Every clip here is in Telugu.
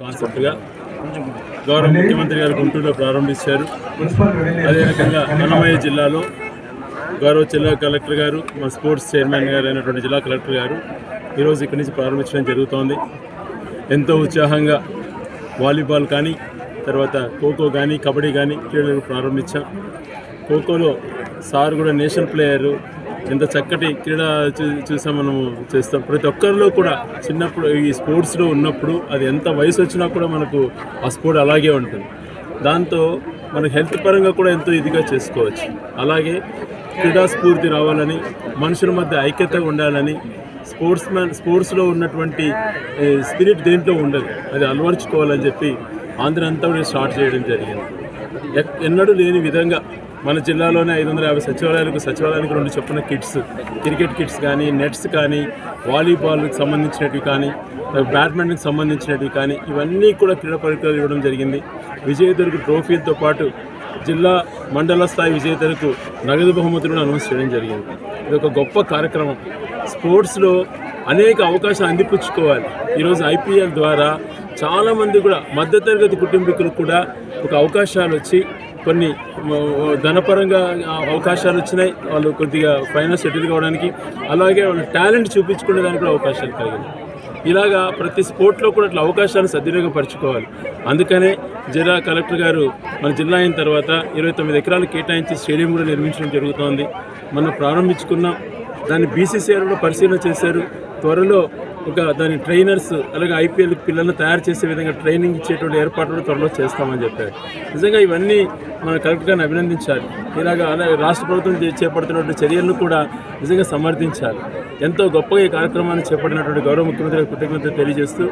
కాన్సెప్ట్గా గౌరవ ముఖ్యమంత్రి గారు గుంటూరులో ప్రారంభించారు. అదేవిధంగా అన్నమయ్య జిల్లాలో గౌరవ జిల్లా కలెక్టర్ గారు మా స్పోర్ట్స్ చైర్మన్ గారు అయినటువంటి జిల్లా కలెక్టర్ గారు ఈరోజు ఇక్కడి నుంచి ప్రారంభించడం జరుగుతోంది. ఎంతో ఉత్సాహంగా వాలీబాల్ కానీ తర్వాత ఖోఖో కానీ కబడ్డీ కానీ క్రీడలు ప్రారంభించాం. ఖోఖోలో సార్ కూడా నేషనల్ ప్లేయరు ఎంత చక్కటి క్రీడ చూ చూసాం మనము చేస్తాం. ప్రతి ఒక్కరిలో కూడా చిన్నప్పుడు ఈ స్పోర్ట్స్లో ఉన్నప్పుడు అది ఎంత వయసు వచ్చినా కూడా మనకు ఆ స్పోర్ట్ అలాగే ఉంటుంది. దాంతో మన హెల్త్ పరంగా కూడా ఎంతో ఇదిగా చేసుకోవచ్చు. అలాగే క్రీడా స్ఫూర్తి రావాలని మనుషుల మధ్య ఐక్యత ఉండాలని స్పోర్ట్స్ మ్యాన్ స్పోర్ట్స్లో ఉన్నటువంటి స్పిరిట్ దేంట్లో ఉండదు. అది అలవర్చుకోవాలని చెప్పి ఆంధ్ర అంతా కూడా స్టార్ట్ చేయడం జరిగింది. ఎన్నడూ లేని విధంగా మన జిల్లాలోనే ఐదు వందల యాభై సచివాలయాలకు సచివాలయానికి రెండు చొప్పున కిట్స్ క్రికెట్ కిట్స్ కానీ నెట్స్ కానీ వాలీబాల్కి సంబంధించినవి కానీ బ్యాడ్మింటన్కి సంబంధించినవి కానీ ఇవన్నీ కూడా క్రీడా పరికరాలు ఇవ్వడం జరిగింది. విజయదుర్గ ట్రోఫీలతో పాటు జిల్లా మండల స్థాయి విజేతలకు నగదు బహుమతులను అనౌన్స్ చేయడం జరిగింది. ఇది ఒక గొప్ప కార్యక్రమం. స్పోర్ట్స్లో అనేక అవకాశాలు అందిపుచ్చుకోవాలి. ఈరోజు ఐపీఎల్ ద్వారా చాలామంది కూడా మధ్యతరగతి కుటుంబీకులకు కూడా ఒక అవకాశాలు వచ్చి కొన్ని ధనపరంగా అవకాశాలు వచ్చినాయి. వాళ్ళు కొద్దిగా ఫైనాన్స్ సెటిల్ కావడానికి. అలాగే వాళ్ళ టాలెంట్ చూపించుకునే దానికి కూడా అవకాశాలు కలిగినాయి ఇలాగా ప్రతి స్పోర్ట్లో కూడా అట్లా అవకాశాలను సద్వినియోగపరచుకోవాలి. అందుకనే జిల్లా కలెక్టర్ గారు మన జిల్లా అయిన తర్వాత ఇరవై తొమ్మిది ఎకరాలు కేటాయించి స్టేడియం కూడా నిర్మించడం జరుగుతోంది. మనం ప్రారంభించుకున్నాం. దాన్ని బీసీసీఆర్ కూడా పరిశీలన చేశారు. త్వరలో ఒక దాని ట్రైనర్స్ అలాగే ఐపీఎల్ పిల్లలను తయారు చేసే విధంగా ట్రైనింగ్ ఇచ్చేటువంటి ఏర్పాటు త్వరలో చేస్తామని చెప్పారు. నిజంగా ఇవన్నీ మనం కరెక్ట్గా అభినందించాలి. ఇలాగా అలాగే రాష్ట్ర ప్రభుత్వం చేపడుతున్నటువంటి చర్యలను కూడా నిజంగా సమర్థించాలి. ఎంతో గొప్పగా ఈ కార్యక్రమాన్ని చేపట్టినటువంటి గౌరవ ముఖ్యమంత్రి కృతజ్ఞతలు తెలియజేస్తూ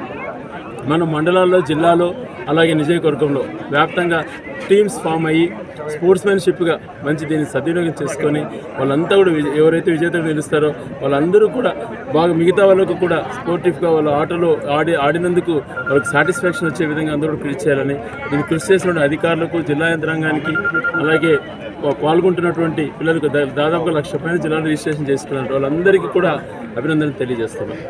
మన మండలాల్లో జిల్లాలో అలాగే నిజయవర్గంలో వ్యాప్తంగా టీమ్స్ ఫామ్ అయ్యి స్పోర్ట్స్మెన్షిప్గా మంచి దీన్ని సద్వినియోగం చేసుకొని వాళ్ళంతా కూడా విజ- ఎవరైతే విజేతలు నిలుస్తారో వాళ్ళందరూ కూడా బాగా మిగతా వాళ్ళకు కూడా స్పోర్టివ్గా వాళ్ళ ఆటలో ఆడి ఆడినందుకు వాళ్ళకి సాటిస్ఫాక్షన్ వచ్చే విధంగా అందరూ కృషి చేయాలని దీన్ని కృషి చేసిన అధికారులకు జిల్లా యంత్రాంగానికి అలాగే పాల్గొంటున్నటువంటి పిల్లలకు దా- దాదాపుగా లక్ష పైన జిల్లాలో రిజిస్ట్రేషన్ చేసుకున్నారు వాళ్ళందరికీ కూడా అభినందనలు తెలియజేస్తున్నాను